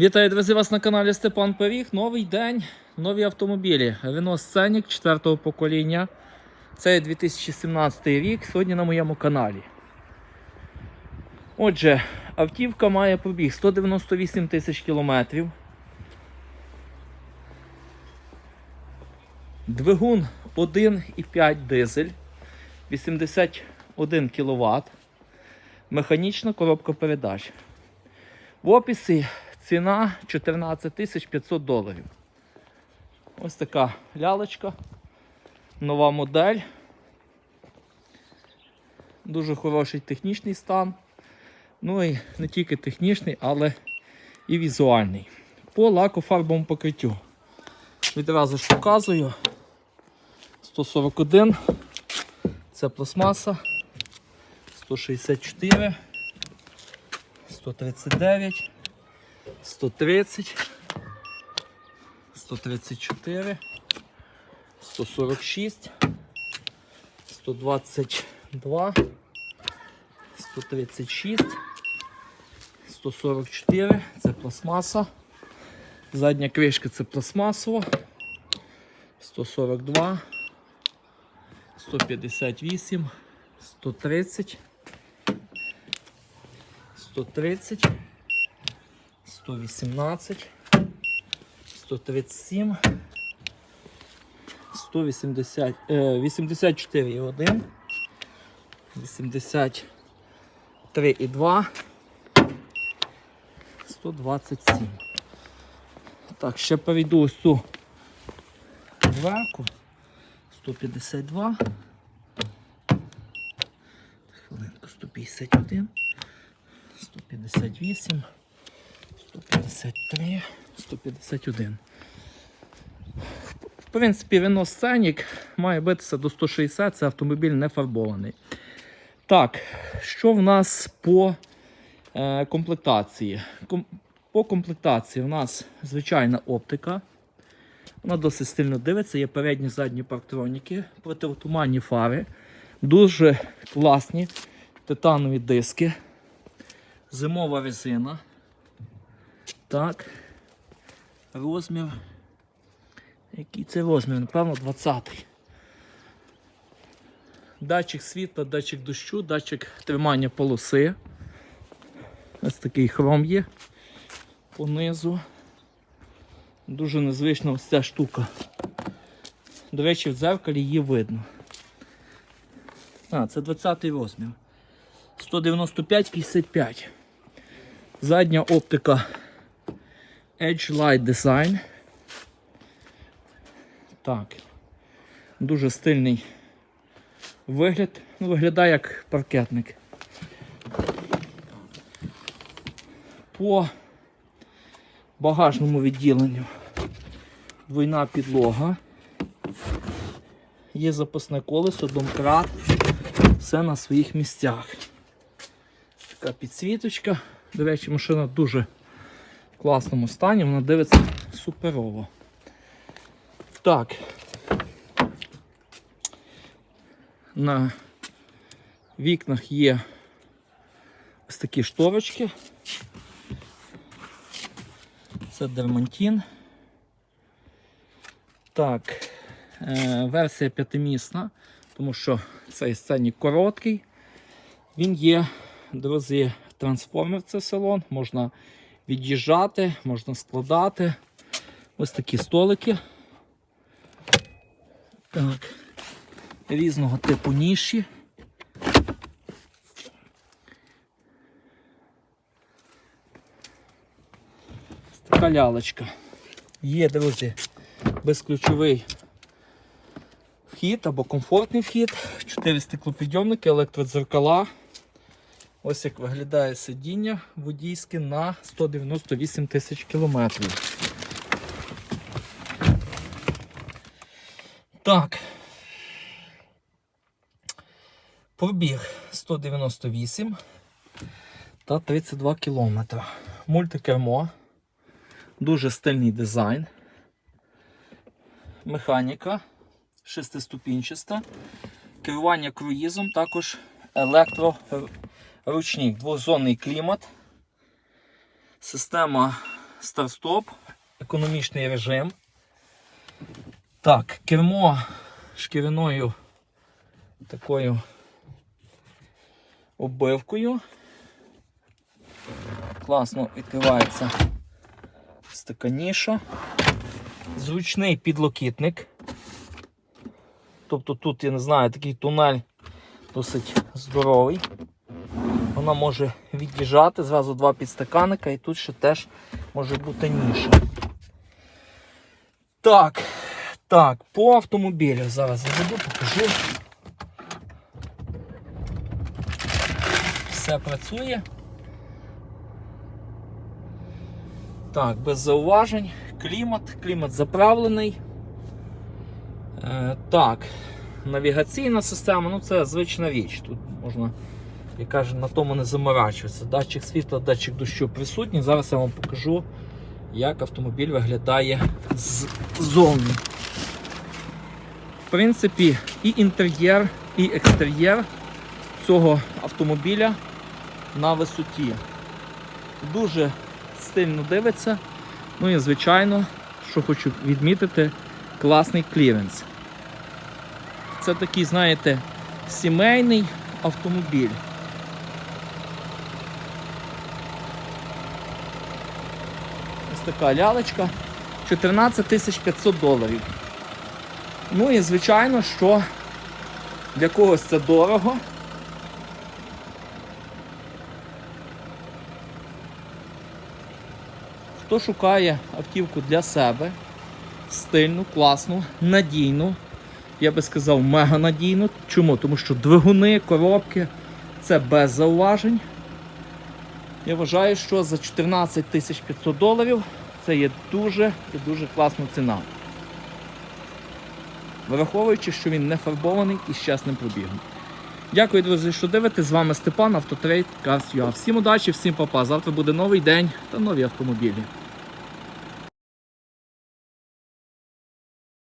Вітаю, друзі, вас на каналі Степан Пиріг. Новий день, нові автомобілі. Renault Scenic 4 покоління. Це 2017 рік, сьогодні на моєму каналі. Отже, автівка має пробіг 198 тисяч кілометрів. Двигун 1,5 дизель, 81 кВт. Механічна коробка передач. В описі ціна 14 500 доларів. Ось така лялечка. Нова модель. Дуже хороший технічний стан. Ну і не тільки технічний, але і візуальний. По лакофарбовому покриттю. Відразу ж показую. 141. Це пластмаса. 164. 139, 130, 134, 146, 122, 136, 144, це пластмаса. Задня кришка це пластмасова. 142, 158, 130. 130, 118, 137, 180, е, 84,1, 83,2, 127. Так, ще перейду ось цю дверку. 152. Хвилинку, 151. 158, 153, 151. В принципі, Renault Scenic має битися до 160, це автомобіль не фарбований. Так, що в нас по е, комплектації? Ком- по комплектації у нас звичайна оптика. Вона досить стильно дивиться, є передні задні парктроніки, противотуманні фари, дуже класні титанові диски. Зимова резина. Так. Розмір. Який це розмір? Напевно, 20. Датчик світла, датчик дощу, датчик тримання полоси. Ось такий хром є понизу. Дуже незвична ось ця штука. До речі, в дзеркалі її видно. А, це 20-й розмір. 195-55. Задня оптика Edge Light Design. Так. Дуже стильний вигляд. Ну, виглядає як паркетник. По багажному відділенню двойна підлога. Є запасне колесо, домкрат. Все на своїх місцях. Така підсвіточка. До речі, машина класному стані, вона дивиться суперово. Так. На вікнах є ось такі шторочки. Це дермантин. Так, е, версія п'ятимісна, тому що цей сценік короткий. Він є, друзі, трансформер це салон, можна від'їжджати, можна складати. Ось такі столики. Так. Різного типу ніші. Така лялечка. Є, друзі, безключовий вхід або комфортний вхід. Чотири стеклопідйомники, електродзеркала. Ось як виглядає сидіння водійське на 198 тисяч кілометрів. Так. Пробіг 198 та 32 кілометри. Мультикермо. Дуже стильний дизайн. Механіка шестиступінчаста. Керування круїзом також електроручник, двозонний клімат. Система старт-стоп, економічний режим. Так, кермо шкіряною такою оббивкою. Класно відкривається ось. Зручний підлокітник. Тобто тут, я не знаю, такий тунель досить здоровий. Вона може від'їжджати, зразу два підстаканника і тут ще теж може бути ніша. Так, так, по автомобілю зараз заведу, покажу. Все працює. Так, без зауважень. Клімат, клімат заправлений. Е, так, навігаційна система, ну це звична річ. Тут можна, як каже, на тому не заморачуватися. Датчик світла, датчик дощу присутній. Зараз я вам покажу, як автомобіль виглядає ззовні. В принципі, і інтер'єр, і екстер'єр цього автомобіля на висоті. Дуже стильно дивиться. Ну і звичайно, що хочу відмітити, класний кліренс. Це такий, знаєте, сімейний автомобіль. Така лялечка. 14 500 доларів. Ну і звичайно, що для когось це дорого. Хто шукає автівку для себе, стильну, класну, надійну, я би сказав, мега надійну. Чому? Тому що двигуни, коробки це без зауважень. Я вважаю, що за 14 500 доларів це є дуже і дуже класна ціна. Враховуючи, що він не фарбований і з чесним пробігом. Дякую, друзі, що дивитесь. З вами Степан, Автотрейд, Cars.ua. Всім удачі, всім папа. Завтра буде новий день та нові автомобілі.